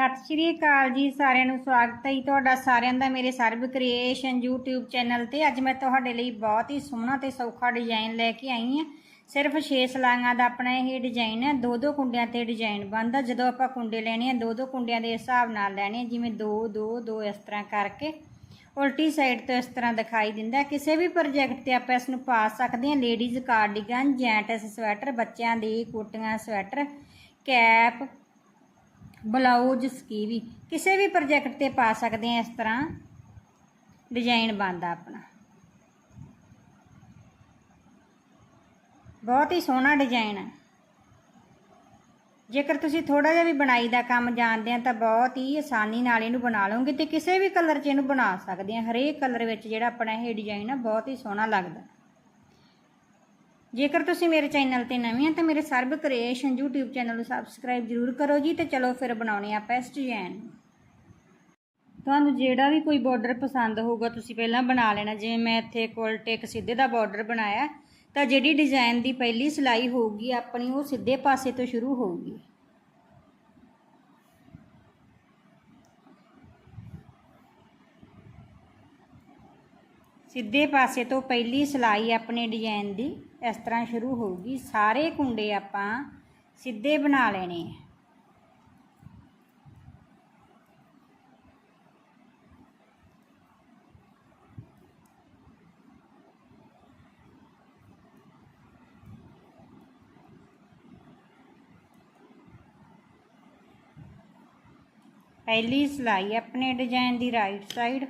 ਸਤਿ ਸ਼੍ਰੀ ਅਕਾਲ ਜੀ ਸਾਰਿਆਂ ਨੂੰ, ਸਵਾਗਤ ਹੈ ਜੀ ਤੁਹਾਡਾ ਸਾਰਿਆਂ ਦਾ ਮੇਰੇ ਸਰਬ ਕ੍ਰੀਏਸ਼ਨ YouTube ਚੈਨਲ ਤੇ। ਅੱਜ ਮੈਂ ਤੁਹਾਡੇ ਲਈ ਬਹੁਤ ਹੀ ਸੋਹਣਾ ਤੇ ਸੌਖਾ ਡਿਜ਼ਾਈਨ ਲੈ ਕੇ ਆਈ ਹਾਂ। ਸਿਰਫ 6 ਸਲਾਈਆਂ ਦਾ ਆਪਣਾ ਇਹ ਡਿਜ਼ਾਈਨ ਹੈ। ਦੋ ਦੋ ਕੁੰਡਿਆਂ ਤੇ ਡਿਜ਼ਾਈਨ ਬਣਦਾ। ਜਦੋਂ ਆਪਾਂ ਕੁੰਡੇ ਲੈਣੇ ਆ ਦੋ ਦੋ ਕੁੰਡਿਆਂ ਦੇ ਹਿਸਾਬ ਨਾਲ ਲੈਣੇ ਜਿਵੇਂ ਦੋ ਦੋ ਦੋ ਇਸ ਤਰ੍ਹਾਂ ਕਰਕੇ। ਉਲਟੀ ਸਾਈਡ ਤੋਂ ਇਸ ਤਰ੍ਹਾਂ ਦਿਖਾਈ ਦਿੰਦਾ ਕਿਸੇ ਵੀ ਪ੍ਰੋਜੈਕਟ ਤੇ ਆਪਾਂ ਇਸ ਨੂੰ ਪਾ ਸਕਦੇ ਹਾਂ। ਲੇਡੀਜ਼ ਕਾਰਡੀਗਨ ਜੈਂਟਸ ਸਵੈਟਰ ਬੱਚਿਆਂ ਦੀ ਕੋਟੀਆਂ ਸਵੈਟਰ ਕੈਪ ਬਲਾਊਜ਼ ਸਕੀਵੀ ਕਿਸੇ ਵੀ ਪ੍ਰੋਜੈਕਟ ਤੇ ਪਾ ਸਕਦੇ ਆ ਇਸ ਤਰ੍ਹਾਂ। ਡਿਜ਼ਾਈਨ ਬਣਦਾ ਆਪਣਾ। ਬਹੁਤ ਹੀ ਸੋਹਣਾ ਡਿਜ਼ਾਈਨ ਹੈ ਜੇਕਰ ਤੁਸੀਂ ਥੋੜਾ ਜਿਹਾ ਵੀ ਬਣਾਈ ਦਾ ਕੰਮ ਜਾਣਦੇ ਆ, ਤਾਂ ਬਹੁਤ ਹੀ ਆਸਾਨੀ ਨਾਲ ਇਹਨੂੰ ਬਣਾ ਲਓਗੇ ਤੇ ਕਿਸੇ ਵੀ ਕਲਰ 'ਚ ਇਹਨੂੰ ਬਣਾ ਸਕਦੇ ਆ। ਹਰੇਕ ਕਲਰ ਵਿੱਚ ਜਿਹੜਾ ਆਪਣਾ ਇਹ ਡਿਜ਼ਾਈਨ ਆ, ਬਹੁਤ ਹੀ ਸੋਹਣਾ ਲੱਗਦਾ। ਜੇਕਰ ਤੁਸੀਂ ਮੇਰੇ ਚੈਨਲ ਤੇ ਨਵੇਂ ਆ ਤਾਂ ਮੇਰੇ ਸਰਬ ਕ੍ਰੀਏਸ਼ਨ YouTube ਚੈਨਲ ਨੂੰ ਸਬਸਕ੍ਰਾਈਬ ਜ਼ਰੂਰ ਕਰੋ ਜੀ ਤੇ ਚਲੋ ਫਿਰ ਬਣਾਉਣੇ ਆਪਾਂ ਇਸ ਡਿਜ਼ਾਈਨ ਨੂੰ ਤੁਹਾਨੂੰ ਜਿਹੜਾ ਵੀ ਕੋਈ ਬਾਰਡਰ ਪਸੰਦ ਹੋਊਗਾ, ਤੁਸੀਂ ਪਹਿਲਾਂ ਬਣਾ ਲੈਣਾ। ਜਿਵੇਂ ਮੈਂ ਇੱਥੇ ਕੋਲਟ ਇੱਕ ਸਿੱਧੇ ਦਾ ਬਾਰਡਰ ਬਣਾਇਆ, ਤਾਂ ਜਿਹੜੀ ਡਿਜ਼ਾਈਨ ਦੀ ਪਹਿਲੀ ਸਿਲਾਈ ਹੋਊਗੀ, ਆਪਣੀ ਉਹ ਸਿੱਧੇ ਪਾਸੇ ਤੋਂ ਸ਼ੁਰੂ ਹੋਊਗੀ। ਸਿੱਧੇ ਪਾਸੇ ਤੋਂ ਪਹਿਲੀ ਸਿਲਾਈ ਆਪਣੇ ਡਿਜ਼ਾਈਨ ਦੀ। ਇਸ ਤਰ੍ਹਾਂ ਸ਼ੁਰੂ ਹੋਊਗੀ। ਸਾਰੇ ਕੁੰਡੇ ਆਪਾਂ ਸਿੱਧੇ ਬਣਾ ਲੈਣੇ ਪਹਿਲੀ ਸਿਲਾਈ ਆਪਣੇ ਡਿਜ਼ਾਈਨ ਦੀ ਰਾਈਟ ਸਾਈਡ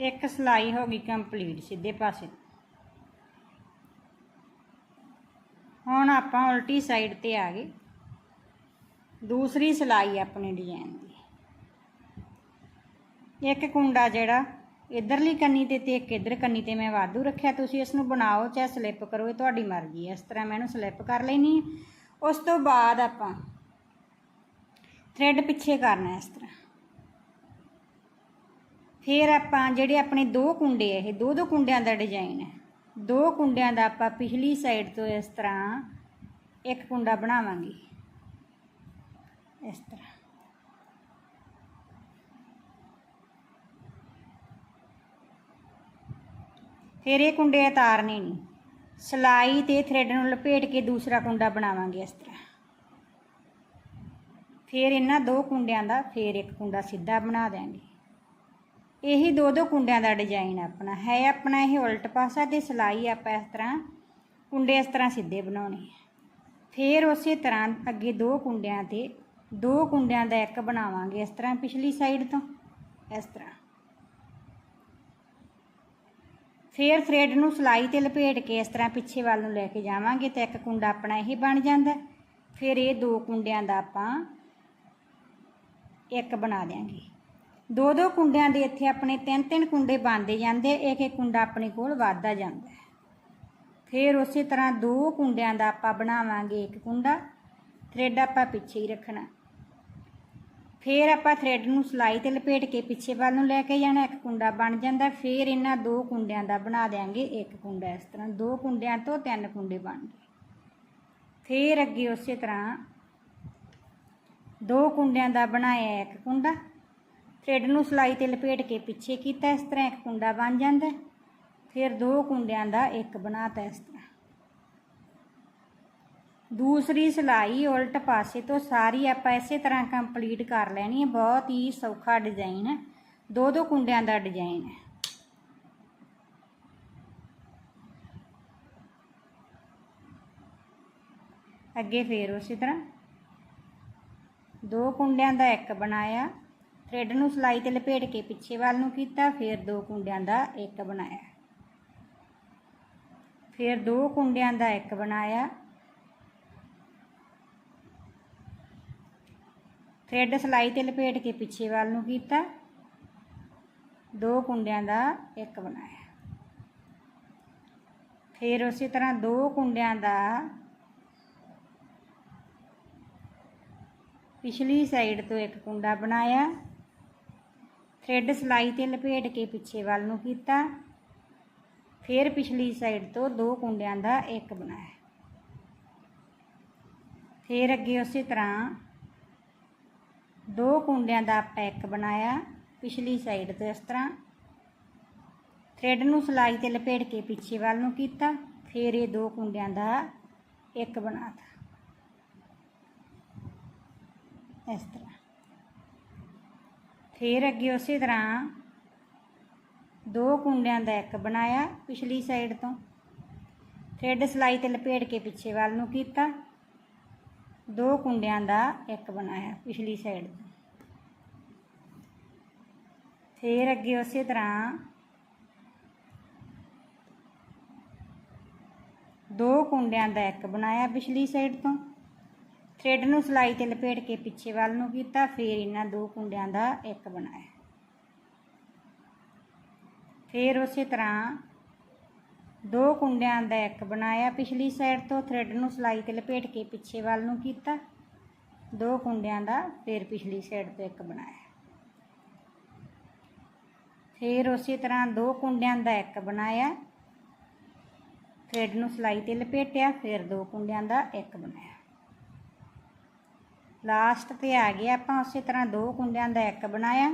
ਇੱਕ ਸਿਲਾਈ ਹੋ ਗਈ ਕੰਪਲੀਟ, ਸਿੱਧੇ ਪਾਸੇ। ਹੁਣ ਆਪਾਂ ਉਲਟੀ ਸਾਈਡ ਤੇ ਆ ਗਏ। ਦੂਸਰੀ ਸਿਲਾਈ ਆਪਣੇ ਡਿਜ਼ਾਈਨ ਦੀ। ਇੱਕ ਕੁੰਡਾ ਜਿਹੜਾ ਇਧਰਲੀ ਕੰਨੀ ਤੇ ਤੇ ਇੱਕ ਇਧਰ ਕੰਨੀ ਤੇ ਮੈਂ ਵਾਧੂ ਰੱਖਿਆ। ਤੁਸੀਂ ਇਸ ਨੂੰ ਬਣਾਓ, ਚਾਹੇ ਸਲਿੱਪ ਕਰੋ, ਇਹ ਤੁਹਾਡੀ ਮਰਜ਼ੀ ਹੈ ਇਸ ਤਰ੍ਹਾਂ ਮੈਂ ਇਹਨੂੰ ਸਲਿੱਪ ਕਰ ਲੈਣੀ ਹੈ। ਉਸ ਤੋਂ ਬਾਅਦ ਆਪਾਂ ਥ੍ਰੈਡ ਪਿੱਛੇ ਕਰਨਾ ਇਸ ਤਰ੍ਹਾਂ। ਫਿਰ ਆਪਾਂ ਜਿਹੜੇ ਆਪਣੇ ਦੋ ਕੁੰਡੇ ਆ, ਇਹ ਦੋ ਦੋ ਕੁੰਡਿਆਂ ਦਾ ਡਿਜ਼ਾਈਨ ਹੈ। ਦੋ ਕੁੰਡਿਆਂ ਦਾ ਆਪਾਂ ਪਿਛਲੀ ਸਾਈਡ ਤੋਂ ਇਸ ਤਰ੍ਹਾਂ ਇੱਕ ਕੁੰਡਾ ਬਣਾਵਾਂਗੇ। ਇਸ ਤਰ੍ਹਾਂ। ਫਿਰ ਇਹ ਕੁੰਡੇ ਉਤਾਰਨੇ ਨਹੀਂ ਸਲਾਈ ਤੇ ਥ੍ਰੈਡ ਨੂੰ ਲਪੇਟ ਕੇ ਦੂਸਰਾ ਕੁੰਡਾ ਬਣਾਵਾਂਗੇ ਇਸ ਤਰ੍ਹਾਂ। ਫਿਰ ਇਹਨਾਂ ਦੋ ਕੁੰਡਿਆਂ ਦਾ ਫਿਰ ਇੱਕ ਕੁੰਡਾ ਸਿੱਧਾ ਬਣਾ ਦਿਆਂਗੇ। ਇਹੀ ਦੋ ਦੋ ਕੁੰਡਿਆਂ ਦਾ ਡਿਜ਼ਾਈਨ ਆਪਣਾ। ਹੈ ਆਪਣਾ ਇਹ ਉਲਟ ਪਾਸਾ ਤੇ ਸਲਾਈ ਆਪਾਂ ਇਸ ਤਰ੍ਹਾਂ ਕੁੰਡੇ ਇਸ ਤਰ੍ਹਾਂ ਸਿੱਧੇ ਬਣਾਉਣੇ ਫਿਰ ਉਸੇ ਤਰ੍ਹਾਂ ਅੱਗੇ ਦੋ ਕੁੰਡਿਆਂ ਤੇ ਦੋ ਕੁੰਡਿਆਂ ਦਾ ਇੱਕ ਬਣਾਵਾਂਗੇ ਇਸ ਤਰ੍ਹਾਂ ਪਿਛਲੀ ਸਾਈਡ ਤੋਂ, ਇਸ ਤਰ੍ਹਾਂ। ਫਿਰ ਥਰੈਡ ਨੂੰ ਸਲਾਈ ਤੇ ਲਪੇਟ ਕੇ ਇਸ ਤਰ੍ਹਾਂ ਪਿੱਛੇ ਵੱਲ ਨੂੰ ਲੈ ਕੇ ਜਾਵਾਂਗੇ ਤਾਂ ਇੱਕ ਕੁੰਡਾ ਆਪਣਾ ਇਹ ਬਣ ਜਾਂਦਾ। ਫਿਰ ਇਹ ਦੋ ਕੁੰਡਿਆਂ ਦਾ ਆਪਾਂ ਇੱਕ ਬਣਾ ਦਿਆਂਗੇ। ਦੋ ਦੋ ਕੁੰਡਿਆਂ ਦੇ ਇੱਥੇ ਆਪਣੇ ਤਿੰਨ ਤਿੰਨ ਕੁੰਡੇ ਬਣਦੇ ਜਾਂਦੇ ਇੱਕ ਇੱਕ ਕੁੰਡਾ ਆਪਣੇ ਕੋਲ ਵੱਧਦਾ ਜਾਂਦਾ ਫਿਰ ਉਸੇ ਤਰ੍ਹਾਂ ਦੋ ਕੁੰਡਿਆਂ ਦਾ ਆਪਾਂ ਬਣਾਵਾਂਗੇ ਇੱਕ ਕੁੰਡਾ ਥ੍ਰੈਡ ਆਪਾਂ ਪਿੱਛੇ ਹੀ ਰੱਖਣਾ। ਫਿਰ ਆਪਾਂ ਥ੍ਰੈਡ ਨੂੰ ਸਲਾਈ ਤੇ ਲਪੇਟ ਕੇ ਪਿੱਛੇ ਵੱਲ ਨੂੰ ਲੈ ਕੇ ਜਾਣਾ, ਇੱਕ ਕੁੰਡਾ ਬਣ ਜਾਂਦਾ। ਫਿਰ ਇਹਨਾਂ ਦੋ ਕੁੰਡਿਆਂ ਦਾ ਬਣਾ ਦੇਾਂਗੇ ਇੱਕ ਕੁੰਡਾ ਇਸ ਤਰ੍ਹਾਂ। ਦੋ ਕੁੰਡਿਆਂ ਤੋਂ ਤਿੰਨ ਕੁੰਡੇ ਬਣ ਗਏ। ਫਿਰ ਅੱਗੇ ਉਸੇ ਤਰ੍ਹਾਂ ਦੋ ਕੁੰਡਿਆਂ ਦਾ ਬਣਾਇਆ ਇੱਕ ਕੁੰਡਾ ਥ੍ਰੈਡ ਨੂੰ ਸਲਾਈ ਤੇ ਲਪੇਟ ਕੇ ਪਿੱਛੇ ਕੀਤਾ, ਇਸ ਤਰ੍ਹਾਂ ਇੱਕ ਕੁੰਡਾ ਬਣ ਜਾਂਦਾ ਫਿਰ ਦੋ ਕੁੰਡਿਆਂ ਦਾ ਇੱਕ ਬਣਾਤਾ ਇਸ ਤਰ੍ਹਾਂ। ਦੂਸਰੀ ਸਿਲਾਈ ਉਲਟ ਪਾਸੇ ਤੋਂ ਸਾਰੀ ਆਪਾਂ ਇਸੇ ਤਰ੍ਹਾਂ ਕੰਪਲੀਟ ਕਰ ਲੈਣੀ ਹੈ। ਬਹੁਤ ਹੀ ਸੌਖਾ ਡਿਜ਼ਾਈਨ ਹੈ। ਦੋ ਦੋ ਕੁੰਡਿਆਂ ਦਾ ਡਿਜ਼ਾਈਨ ਹੈ। ਅੱਗੇ ਫੇਰ ਉਸੇ ਤਰ੍ਹਾਂ। ਦੋ ਕੁੰਡਿਆਂ ਦਾ ਇੱਕ ਬਣਾਇਆ। ਥ੍ਰੈਡ ਨੂੰ ਸਲਾਈ ਤੇ ਲਪੇਟ ਕੇ ਪਿੱਛੇ ਵੱਲ ਨੂੰ ਕੀਤਾ, ਫਿਰ ਦੋ ਕੁੰਡਿਆਂ ਦਾ ਇੱਕ ਬਣਾਇਆ। ਫਿਰ ਦੋ ਕੁੰਡਿਆਂ ਦਾ ਇੱਕ ਬਣਾਇਆ। ਥ੍ਰੈਡ ਸਲਾਈ ਤੇ ਲਪੇਟ ਕੇ ਪਿੱਛੇ ਵੱਲ ਨੂੰ ਕੀਤਾ। ਦੋ ਕੁੰਡਿਆਂ ਦਾ ਇੱਕ ਬਣਾਇਆ। ਫਿਰ ਉਸੇ ਤਰ੍ਹਾਂ ਦੋ ਕੁੰਡਿਆਂ ਦਾ ਪਿਛਲੀ ਸਾਈਡ ਤੋਂ ਇੱਕ ਕੁੰਡਾ ਬਣਾਇਆ। ਥ੍ਰੈਡ ਸਲਾਈ ਤੇ ਲਪੇਟ ਕੇ ਪਿੱਛੇ ਵੱਲ ਨੂੰ ਕੀਤਾ। ਫਿਰ ਪਿਛਲੀ ਸਾਈਡ ਤੋਂ ਦੋ ਕੁੰਡਿਆਂ ਦਾ ਇੱਕ ਬਣਾਇਆ। ਫਿਰ ਅੱਗੇ ਉਸੇ ਤਰ੍ਹਾਂ ਦੋ ਕੁੰਡਿਆਂ ਦਾ ਆਪਾਂ ਇੱਕ ਬਣਾਇਆ ਪਿਛਲੀ ਸਾਈਡ ਤੋਂ ਇਸ ਤਰ੍ਹਾਂ। ਥ੍ਰੈਡ ਨੂੰ ਸਲਾਈ ਤੇ ਲਪੇਟ ਕੇ ਪਿੱਛੇ ਵੱਲ ਨੂੰ ਕੀਤਾ, ਫਿਰ ਇਹ ਦੋ ਕੁੰਡਿਆਂ ਦਾ ਇੱਕ ਬਣਾਤਾ ਇਸ ਤਰ੍ਹਾਂ। ਫਿਰ ਅੱਗੇ ਉਸੇ ਤਰ੍ਹਾਂ ਦੋ ਕੁੰਡਿਆਂ ਦਾ ਇੱਕ ਬਣਾਇਆ ਪਿਛਲੀ ਸਾਈਡ ਤੋਂ। ਥ੍ਰੈਡ ਸਲਾਈ ਤੇ ਲਪੇਟ ਕੇ ਪਿੱਛੇ ਵੱਲ ਨੂੰ ਕੀਤਾ। ਦੋ ਕੁੰਡਿਆਂ ਦਾ ਇੱਕ ਬਣਾਇਆ ਪਿਛਲੀ ਸਾਈਡ ਤੋਂ। ਫਿਰ ਅੱਗੇ ਉਸੇ ਤਰ੍ਹਾਂ ਦੋ ਕੁੰਡਿਆਂ ਦਾ ਇੱਕ ਬਣਾਇਆ ਪਿਛਲੀ ਸਾਈਡ ਤੋਂ। ਥ੍ਰੈਡ ਨੂੰ ਸਲਾਈ ਤੇ ਲਪੇਟ ਕੇ ਪਿੱਛੇ ਵੱਲ ਨੂੰ ਕੀਤਾ, ਫਿਰ ਇਹਨਾਂ ਦੋ ਕੁੰਡਿਆਂ ਦਾ ਇੱਕ ਬਣਾਇਆ। ਫਿਰ ਉਸੇ ਤਰ੍ਹਾਂ ਦੋ ਕੁੰਡਿਆਂ ਦਾ ਇੱਕ ਬਣਾਇਆ। ਪਿਛਲੀ ਸਾਈਡ ਤੋਂ ਥ੍ਰੈਡ ਨੂੰ ਸਲਾਈ ਤੇ ਲਪੇਟ ਕੇ ਪਿੱਛੇ ਵੱਲ ਨੂੰ ਕੀਤਾ। ਦੋ ਕੁੰਡਿਆਂ ਦਾ, ਫਿਰ ਪਿਛਲੀ ਸਾਈਡ ਤੋਂ ਇੱਕ ਬਣਾਇਆ। ਫਿਰ ਉਸੇ ਤਰ੍ਹਾਂ ਦੋ ਕੁੰਡਿਆਂ ਦਾ ਇੱਕ ਬਣਾਇਆ। ਥ੍ਰੈਡ ਨੂੰ ਸਲਾਈ ਤੇ ਲਪੇਟਿਆ, ਫਿਰ ਦੋ ਕੁੰਡਿਆਂ ਦਾ ਇੱਕ ਬਣਾਇਆ। ਲਾਸਟ ਤੇ ਆ ਗਿਆ ਆਪਾਂ ਉਸੇ ਤਰ੍ਹਾਂ ਦੋ ਕੁੰਡਿਆਂ ਦਾ ਇੱਕ ਬਣਾਇਆ।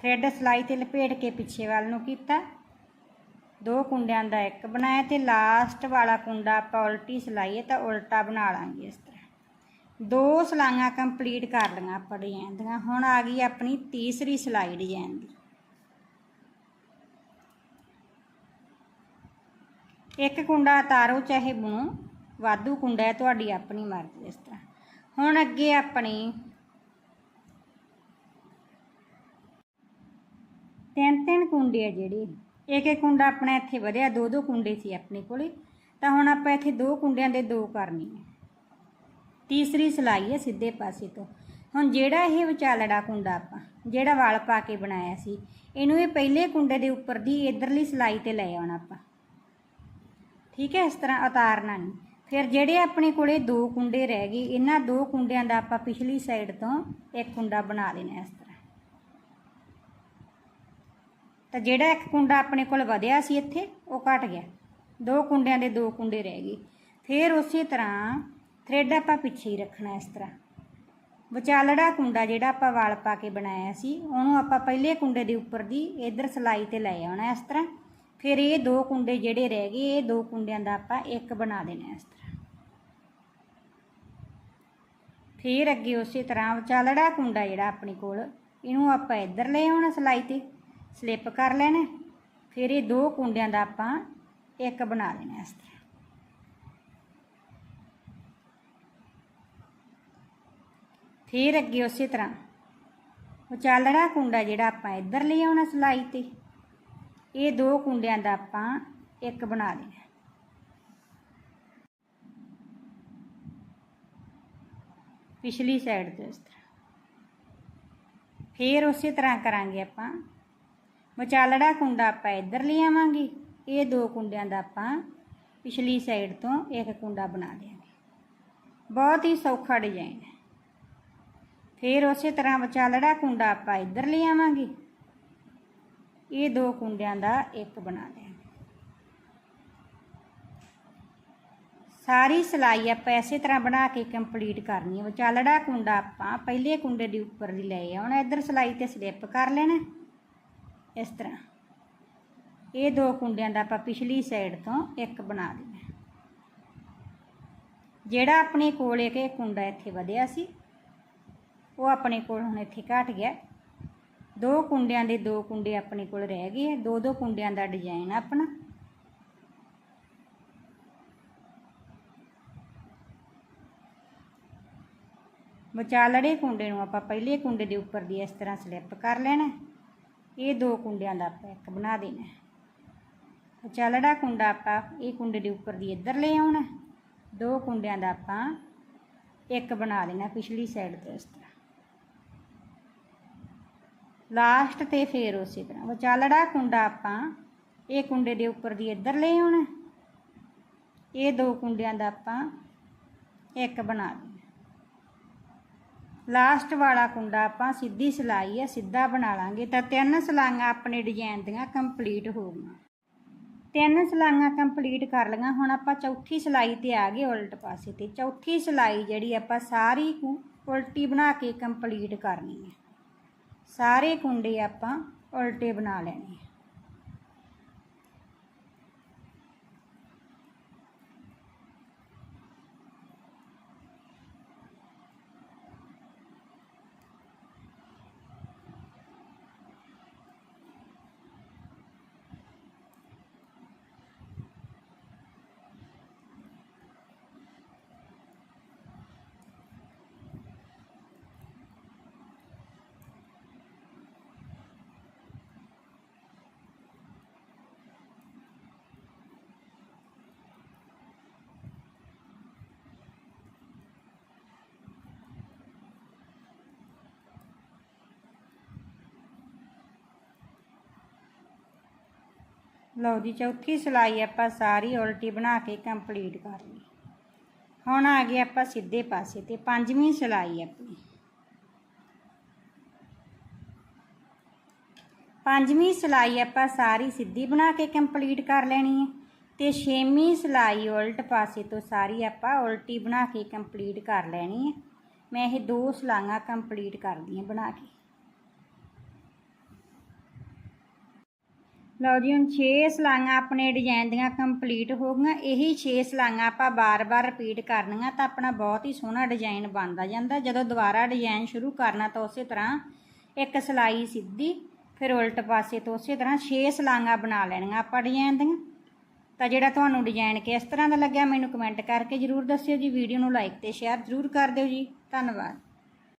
ਥ੍ਰੈਡ ਸਲਾਈ ਤੇ ਲਪੇਟ ਕੇ ਪਿੱਛੇ ਵੱਲ ਨੂੰ ਕੀਤਾ। ਦੋ ਕੁੰਡਿਆਂ ਦਾ ਇੱਕ ਬਣਾਇਆ ਤੇ ਲਾਸਟ ਵਾਲਾ ਕੁੰਡਾ ਆਪਾਂ ਉਲਟੀ ਸਲਾਈ ਤਾਂ ਉਲਟਾ ਬਣਾ ਲਾਂਗੇ ਇਸ ਤਰ੍ਹਾਂ। ਦੋ ਸਲਾਈਆਂ ਕੰਪਲੀਟ ਕਰ ਲਈਆਂ ਆਪਾਂ ਡਿਜ਼ਾਈਨ ਦੀਆਂ। ਹੁਣ ਆ ਗਈ ਆਪਣੀ ਤੀਸਰੀ ਸਲਾਈ ਡਿਜ਼ਾਈਨ ਦੀ। ਇੱਕ ਕੁੰਡਾ ਤਾਰੋ ਚਾਹੇ ਬੁਣੋ ਵਾਧੂ ਕੁੰਡਾ ਹੈ ਤੁਹਾਡੀ ਆਪਣੀ ਮਰਜ਼ੀ ਇਸ ਤਰ੍ਹਾਂ। ਹੁਣ ਅੱਗੇ ਆਪਣੀ ਤਿੰਨ ਤਿੰਨ ਕੁੰਡੇ ਆ ਜਿਹੜੇ। ਇੱਕ ਇੱਕ ਕੁੰਡਾ ਆਪਣਾ ਇੱਥੇ ਵਧਿਆ, ਦੋ ਦੋ ਕੁੰਡੇ ਸੀ ਆਪਣੇ ਕੋਲੇ। ਤਾਂ ਹੁਣ ਆਪਾਂ ਇੱਥੇ ਦੋ ਕੁੰਡਿਆਂ ਦੇ ਦੋ ਕਰਨੇ ਆ। ਤੀਸਰੀ ਸਲਾਈ ਹੈ ਸਿੱਧੇ ਪਾਸੇ ਤੋਂ। ਹੁਣ ਜਿਹੜਾ ਇਹ ਵਿਚਾਲੜਾ ਕੁੰਡਾ ਆਪਾਂ, ਜਿਹੜਾ ਵਾਲ ਪਾ ਕੇ ਬਣਾਇਆ ਸੀ, ਇਹਨੂੰ ਇਹ ਪਹਿਲੇ ਕੁੰਡੇ ਦੇ ਉੱਪਰ ਦੀ ਇਧਰਲੀ ਸਲਾਈ ਤੇ ਲੈ ਆਉਣਾ ਆਪਾਂ। ਠੀਕ ਹੈ, ਇਸ ਤਰ੍ਹਾਂ ਉਤਾਰਨਾ ਨਹੀਂ। ਫਿਰ ਜਿਹੜੇ ਆਪਣੇ ਕੋਲੇ ਦੋ ਕੁੰਡੇ ਰਹਿ ਗਏ, ਇਹਨਾਂ ਦੋ ਕੁੰਡਿਆਂ ਦਾ ਆਪਾਂ ਪਿਛਲੀ ਸਾਈਡ ਤੋਂ ਇੱਕ ਕੁੰਡਾ ਬਣਾ ਦੇਣਾ ਇਸ ਤਰ੍ਹਾਂ। ਤਾਂ ਜਿਹੜਾ ਇੱਕ ਕੁੰਡਾ ਆਪਣੇ ਕੋਲ ਵਧਿਆ ਸੀ ਇੱਥੇ, ਉਹ ਘਟ ਗਿਆ। ਦੋ ਕੁੰਡਿਆਂ ਦੇ ਦੋ ਕੁੰਡੇ ਰਹਿ ਗਏ। ਫਿਰ ਉਸੇ ਤਰ੍ਹਾਂ ਥ੍ਰੈਡ ਆਪਾਂ ਪਿੱਛੇ ਹੀ ਰੱਖਣਾ ਇਸ ਤਰ੍ਹਾਂ। ਵਿਚਾਲੜਾ ਕੁੰਡਾ ਜਿਹੜਾ ਆਪਾਂ ਵਾਲ ਪਾ ਕੇ ਬਣਾਇਆ ਸੀ, ਉਹਨੂੰ ਆਪਾਂ ਪਹਿਲੇ ਕੁੰਡੇ ਦੇ ਉੱਪਰ ਦੀ ਇਧਰ ਸਲਾਈ ਤੇ ਲੈ ਆਉਣਾ ਇਸ ਤਰ੍ਹਾਂ। ਫਿਰ ਇਹ ਦੋ ਕੁੰਡੇ ਜਿਹੜੇ ਰਹਿ ਗਏ, ਇਹ ਦੋ ਕੁੰਡਿਆਂ ਦਾ ਆਪਾਂ ਇੱਕ ਬਣਾ ਦੇਣਾ ਇਸ ਤਰ੍ਹਾਂ। ਫਿਰ ਅੱਗੇ ਉਸੇ ਤਰ੍ਹਾਂ ਵਿਚਾਲੜਾ ਕੁੰਡਾ ਜਿਹੜਾ ਆਪਣੇ ਕੋਲ, ਇਹਨੂੰ ਆਪਾਂ ਇੱਧਰ ਲੈ ਆਉਣਾ ਸਲਾਈ ਤੇ, ਸਲਿੱਪ ਕਰ ਲੈਣਾ। ਫਿਰ ਇਹ ਦੋ ਕੁੰਡਿਆਂ ਦਾ ਆਪਾਂ ਇੱਕ ਬਣਾ ਦੇਣਾ ਇਸ ਤਰ੍ਹਾਂ। ਫਿਰ ਅੱਗੇ ਉਸੇ ਤਰ੍ਹਾਂ ਉਚਾਲੜਾ ਕੁੰਡਾ ਜਿਹੜਾ ਆਪਾਂ ਇੱਧਰ ਲੈ ਆਉਣਾ ਸਲਾਈ ਤੇ ਇਹ ਦੋ ਕੁੰਡਿਆਂ ਦਾ ਆਪਾਂ ਇੱਕ ਬਣਾ ਦੇਣਾ। ਪਿਛਲੀ ਸਾਈਡ ਤੋਂ ਇਸ ਤਰ੍ਹਾਂ। ਫਿਰ ਉਸੇ ਤਰ੍ਹਾਂ ਕਰਾਂਗੇ ਆਪਾਂ। ਵਿਚਾਲੜਾ ਕੁੰਡਾ ਆਪਾਂ ਇੱਧਰ ਲਿਆਵਾਂਗੇ ਇਹ ਦੋ ਕੁੰਡਿਆਂ ਦਾ ਆਪਾਂ ਪਿਛਲੀ ਸਾਈਡ ਤੋਂ ਇੱਕ ਕੁੰਡਾ ਬਣਾ ਦਿਆਂਗੇ। ਬਹੁਤ ਹੀ ਸੌਖਾ ਡਿਜ਼ਾਈਨ ਹੈ। ਫਿਰ ਉਸੇ ਤਰ੍ਹਾਂ ਵਿਚਾਲੜਾ ਕੁੰਡਾ ਆਪਾਂ ਇੱਧਰ ਲਿਆਵਾਂਗੇ ਇਹ ਦੋ ਕੁੰਡਿਆਂ ਦਾ ਇੱਕ ਬਣਾ ਦਿਆਂਗੇ ਸਾਰੀ ਸਿਲਾਈ ਆਪਾਂ ਇਸੇ ਤਰ੍ਹਾਂ ਬਣਾ ਕੇ ਕੰਪਲੀਟ ਕਰਨੀ ਹੈ। ਵਿਚਾਲੜਾ ਕੁੰਡਾ ਆਪਾਂ ਪਹਿਲੇ ਕੁੰਡੇ ਦੇ ਉੱਪਰ ਦੀ ਲਏ ਹੁਣ ਇੱਧਰ ਸਿਲਾਈ ਤੇ ਸਲਿੱਪ ਕਰ ਲੈਣਾ। ਇਸ ਤਰ੍ਹਾਂ। ਇਹ ਦੋ ਕੁੰਡਿਆਂ ਦਾ ਆਪਾਂ ਪਿਛਲੀ ਸਾਈਡ ਤੋਂ ਇੱਕ ਬਣਾ ਦੇਣਾ ਜਿਹੜਾ ਆਪਣੇ ਕੋਲ ਇੱਕ ਕੁੰਡਾ ਇੱਥੇ ਵਧਿਆ ਸੀ, ਉਹ ਆਪਣੇ ਕੋਲ ਹੁਣ ਇੱਥੇ ਘਟ ਗਿਆ। ਦੋ ਕੁੰਡਿਆਂ ਦੇ ਦੋ ਕੁੰਡੇ ਆਪਣੇ ਕੋਲ ਰਹਿ ਗਏ ਦੋ ਦੋ ਕੁੰਡਿਆਂ ਦਾ ਡਿਜ਼ਾਈਨ ਆਪਣਾ। ਵਿਚਾਲੜੇ ਕੁੰਡੇ ਨੂੰ ਆਪਾਂ ਪਹਿਲੇ ਕੁੰਡੇ ਦੇ ਉੱਪਰ ਦੀ ਇਸ ਤਰ੍ਹਾਂ ਸਲਿੱਪ ਕਰ ਲੈਣਾ ਇਹ ਦੋ ਕੁੰਡਿਆਂ ਦਾ ਆਪਾਂ ਇੱਕ ਬਣਾ ਦੇਣਾ ਵਿਚਾਲੜਾ ਕੁੰਡਾ ਆਪਾਂ ਇਹ ਕੁੰਡੇ ਦੇ ਉੱਪਰ ਦੀ ਇੱਧਰ ਲੈ ਆਉਣਾ ਦੋ ਕੁੰਡਿਆਂ ਦਾ ਆਪਾਂ ਇੱਕ ਬਣਾ ਦੇਣਾ ਪਿਛਲੀ ਸਾਈਡ ਤੇ ਇਸ ਤਰ੍ਹਾਂ। ਲਾਸਟ ਤੇ ਫੇਰ ਉਸੇ ਤਰ੍ਹਾਂ। ਵਿਚਾਲੜਾ ਕੁੰਡਾ ਆਪਾਂ, ਇਹ ਕੁੰਡੇ ਦੇ ਉੱਪਰ ਦੀ ਇੱਧਰ ਲੈ ਆਉਣਾ। ਇਹ ਦੋ ਕੁੰਡਿਆਂ ਦਾ ਆਪਾਂ ਇੱਕ ਬਣਾ ਦੇਣਾ ਲਾਸਟ ਵਾਲਾ ਕੁੰਡਾ ਆਪਾਂ ਸਿੱਧੀ ਸਿਲਾਈ ਆ, ਸਿੱਧਾ ਬਣਾ ਲਾਂਗੇ। ਤਾਂ ਤਿੰਨ ਸਲਾਈਆਂ ਆਪਣੇ ਡਿਜ਼ਾਈਨ ਦੀਆਂ ਕੰਪਲੀਟ ਹੋ ਗਈਆਂ। ਤਿੰਨ ਸਲਾਈਆਂ ਕੰਪਲੀਟ ਕਰ ਲਈਆਂ। ਹੁਣ ਆਪਾਂ ਚੌਥੀ ਸਲਾਈ ਤੇ ਆ ਗਏ ਉਲਟ ਪਾਸੇ ਤੇ। ਚੌਥੀ ਸਲਾਈ ਜਿਹੜੀ ਆਪਾਂ ਸਾਰੀ ਕੁ ਉਲਟੀ ਬਣਾ ਕੇ ਕੰਪਲੀਟ ਕਰਨੀ ਹੈ। ਸਾਰੇ ਕੁੰਡੇ ਆਪਾਂ ਉਲਟੇ ਬਣਾ ਲੈਣੇ ਲਓ ਜੀ, ਚੌਥੀ ਸਿਲਾਈ ਆਪਾਂ ਸਾਰੀ ਉਲਟੀ ਬਣਾ ਕੇ ਕੰਪਲੀਟ ਕਰ ਲਈ। ਹੁਣ ਆ ਗਏ ਆਪਾਂ ਸਿੱਧੇ ਪਾਸੇ ਤੇ ਪੰਜਵੀਂ ਸਿਲਾਈ ਆਪਣੀ। ਪੰਜਵੀਂ ਸਿਲਾਈ ਆਪਾਂ ਸਾਰੀ ਸਿੱਧੀ ਬਣਾ ਕੇ ਕੰਪਲੀਟ ਕਰ ਲੈਣੀ ਹੈ ਤੇ ਛੇਵੀਂ ਸਿਲਾਈ ਉਲਟ ਪਾਸੇ ਤੋਂ ਸਾਰੀ ਆਪਾਂ ਉਲਟੀ ਬਣਾ ਕੇ ਕੰਪਲੀਟ ਕਰ ਲੈਣੀ ਹੈ। ਮੈਂ ਇਹ ਦੋ ਸਲਾਈਆਂ ਕੰਪਲੀਟ ਕਰਦੀ ਹਾਂ ਬਣਾ ਕੇ। ਲਓ ਜੀ, ਹੁਣ 6 ਸਲਾਈਆਂ ਆਪਣੇ ਡਿਜ਼ਾਈਨ ਦੀਆਂ ਕੰਪਲੀਟ ਹੋ ਗਈਆਂ। ਇਹੀ 6 ਸਲਾਈਆਂ ਆਪਾਂ ਬਾਰ-ਬਾਰ ਰਿਪੀਟ ਕਰਨੀਆਂ ਤਾਂ ਆਪਣਾ ਬਹੁਤ ਹੀ ਸੋਹਣਾ ਡਿਜ਼ਾਈਨ ਬਣਦਾ ਜਾਂਦਾ। ਜਦੋਂ ਦੁਬਾਰਾ ਡਿਜ਼ਾਈਨ ਸ਼ੁਰੂ ਕਰਨਾ ਤਾਂ ਉਸੇ ਤਰ੍ਹਾਂ ਇੱਕ ਸਲਾਈ ਸਿੱਧੀ, ਫਿਰ ਉਲਟ ਪਾਸੇ ਤੋਂ ਉਸੇ ਤਰ੍ਹਾਂ 6 ਸਲਾਈਆਂ ਬਣਾ ਲੈਣੀਆਂ ਆਪਾਂ ਡਿਜ਼ਾਈਨ ਦੀਆਂ। ਤਾਂ ਜਿਹੜਾ ਤੁਹਾਨੂੰ ਡਿਜ਼ਾਈਨ ਕਿਸ ਤਰ੍ਹਾਂ ਦਾ ਲੱਗਿਆ ਮੈਨੂੰ ਕਮੈਂਟ ਕਰਕੇ ਜਰੂਰ ਦੱਸਿਓ ਜੀ। ਵੀਡੀਓ ਨੂੰ ਲਾਈਕ ਤੇ ਸ਼ੇਅਰ ਜਰੂਰ ਕਰ ਦਿਓ ਜੀ। ਧੰਨਵਾਦ।